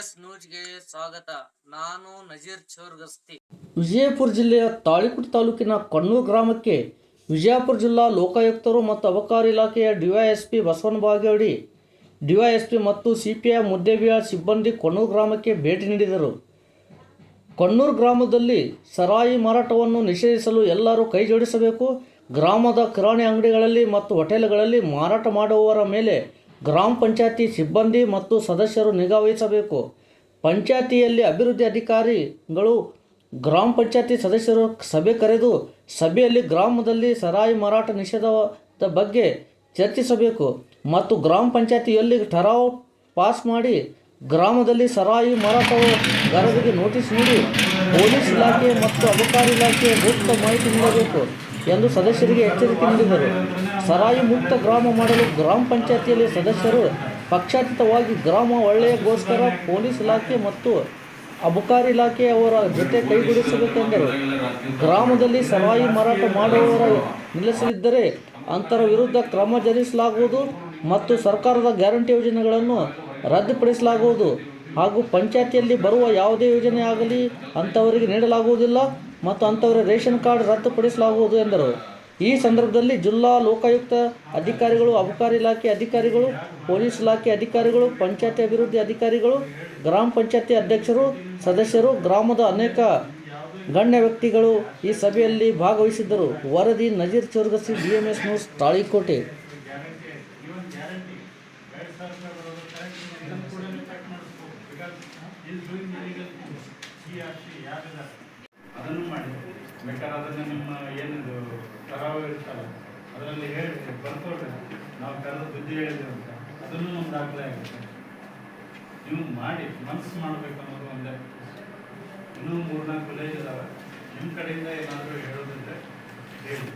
DMS ನ್ಯೂಸ್ಗೆ ಸ್ವಾಗತ. ನಾನು ನಜೀರ್ ಚೋರ್ಗಸ್ತಿ. ವಿಜಯಪುರ ಜಿಲ್ಲೆಯ ತಾಳಿಕುಟ್ ತಾಲೂಕಿನ ಕಣ್ಣೂರು ಗ್ರಾಮಕ್ಕೆ ವಿಜಯಪುರ ಜಿಲ್ಲಾ ಲೋಕಾಯುಕ್ತರು ಮತ್ತು ಅಬಕಾರಿ ಇಲಾಖೆಯ ಡಿವೈಎಸ್ಪಿ ಬಸವನ ಬಾಗೇವಾಡಿ ಡಿವೈಎಸ್ಪಿ ಮತ್ತು ಸಿಪಿಐ ಮುದ್ದೇಬಿಹಾಳ್ ಸಿಬ್ಬಂದಿ ಕಣ್ಣೂರು ಗ್ರಾಮಕ್ಕೆ ಭೇಟಿ ನೀಡಿದರು. ಕಣ್ಣೂರು ಗ್ರಾಮದಲ್ಲಿ ಸರಾಯಿ ಮಾರಾಟವನ್ನು ನಿಷೇಧಿಸಲು ಎಲ್ಲರೂ ಕೈಜೋಡಿಸಬೇಕು. ಗ್ರಾಮದ ಕಿರಾಣಿ ಅಂಗಡಿಗಳಲ್ಲಿ ಮತ್ತು ಹೋಟೆಲ್ಗಳಲ್ಲಿ ಮಾರಾಟ ಮಾಡುವವರ ಮೇಲೆ ಗ್ರಾಮ ಪಂಚಾಯತಿ ಸಿಬ್ಬಂದಿ ಮತ್ತು ಸದಸ್ಯರು ನಿಗಾವಹಿಸಬೇಕು ಪಂಚಾಯತಿಯಲ್ಲಿ ಅಭಿವೃದ್ಧಿ ಅಧಿಕಾರಿಗಳು ಗ್ರಾಮ ಪಂಚಾಯತಿ ಸದಸ್ಯರು ಸಭೆ ಕರೆದು ಸಭೆಯಲ್ಲಿ ಗ್ರಾಮದಲ್ಲಿ ಸರಾಯಿ ಮಾರಾಟ ನಿಷೇಧದ ಬಗ್ಗೆ ಚರ್ಚಿಸಬೇಕು ಮತ್ತು ಗ್ರಾಮ ಪಂಚಾಯತಿಯಲ್ಲಿ ಠರಾವ್ ಪಾಸ್ ಮಾಡಿ ಗ್ರಾಮದಲ್ಲಿ ಸರಾಯಿ ಮಾರಾಟಗಾರರಿಗೆ ನೋಟಿಸ್ ನೀಡಿ ಪೊಲೀಸ್ ಇಲಾಖೆ ಮತ್ತು ಅಬಕಾರಿ ಇಲಾಖೆ ಸೂಕ್ತ ಮಾಹಿತಿ ನೀಡಬೇಕು. ಎಂದು ಸದಸ್ಯರಿಗೆ ಎಚ್ಚರಿಕೆ ನೀಡಿದರು. ಸರಾಯಿ ಮುಕ್ತ ಗ್ರಾಮ ಮಾಡಲು ಗ್ರಾಮ ಪಂಚಾಯತಿಯಲ್ಲಿ ಸದಸ್ಯರು ಪಕ್ಷಾತೀತವಾಗಿ ಗ್ರಾಮ ಒಳ್ಳೆಯಗೋಸ್ಕರ ಪೊಲೀಸ್ ಇಲಾಖೆ ಮತ್ತು ಅಬಕಾರಿ ಇಲಾಖೆಯವರ ಜೊತೆ ಕೈಗೂಡಿಸಬೇಕೆಂದರು. ಗ್ರಾಮದಲ್ಲಿ ಸರಾಯಿ ಮಾರಾಟ ಮಾಡುವವರ ನಿಲ್ಲಿಸಲಿದ್ದರೆ ಅಂತರ ವಿರುದ್ಧ ಕ್ರಮ ಜರುಗಿಸಲಾಗುವುದು ಮತ್ತು ಸರ್ಕಾರದ ಗ್ಯಾರಂಟಿ ಯೋಜನೆಗಳನ್ನು ರದ್ದುಪಡಿಸಲಾಗುವುದು ಹಾಗೂ ಪಂಚಾಯತಿಯಲ್ಲಿ ಬರುವ ಯಾವುದೇ ಯೋಜನೆ ಆಗಲಿ ಅಂಥವರಿಗೆ ನೀಡಲಾಗುವುದಿಲ್ಲ. ಮತ್ತು ಅಂಥವರ ರೇಷನ್ ಕಾರ್ಡ್ ರದ್ದುಪಡಿಸಲಾಗುವುದು ಎಂದರು. ಈ ಸಂದರ್ಭದಲ್ಲಿ ಜಿಲ್ಲಾ ಲೋಕಾಯುಕ್ತ ಅಧಿಕಾರಿಗಳು, ಅಬಕಾರಿ ಇಲಾಖೆ ಅಧಿಕಾರಿಗಳು, ಪೊಲೀಸ್ ಇಲಾಖೆ ಅಧಿಕಾರಿಗಳು, ಪಂಚಾಯತಿ ಅಭಿವೃದ್ಧಿ ಅಧಿಕಾರಿಗಳು, ಗ್ರಾಮ ಪಂಚಾಯತಿ ಅಧ್ಯಕ್ಷರು, ಸದಸ್ಯರು, ಗ್ರಾಮದ ಅನೇಕ ಗಣ್ಯ ವ್ಯಕ್ತಿಗಳು ಈ ಸಭೆಯಲ್ಲಿ ಭಾಗವಹಿಸಿದ್ದರು. ವರದಿ ನಜೀರ್ ಚೋರ್ಗಸಿ, ಡಿಎಂಎಸ್ ನ್ಯೂಸ್, ತಾಳಿಕೋಟೆ. ಅದನ್ನು ಮಾಡಿ. ಬೇಕಾದ್ರೆ ಅದನ್ನು ನಿಮ್ಮ ಏನಿದು ಕರಾವ ಇರ್ತಲ್ಲ ಅದರಲ್ಲಿ ಹೇಳಿ ಬರ್ಕೊಡ್ರಿ ನಾವು ಕರೆದು ಬುದ್ಧಿ ಹೇಳಿದ್ದೇವೆ ಅಂತ. ಅದನ್ನು ನಮ್ಮ ದಾಖಲೆ ಆಗುತ್ತೆ ನೀವು ಮಾಡಿ, ಮನಸ್ಸು ಮಾಡಬೇಕು ಅನ್ನೋದು ಒಂದೇ. ಇನ್ನೂ ಮೂರ್ನಾಲ್ಕು ವಿಲೇಜ್ ಇದಾವೆ. ನಿಮ್ಮ ಕಡೆಯಿಂದ ಏನಾದರೂ ಹೇಳೋದಿದ್ರೆ ಹೇಳಿ.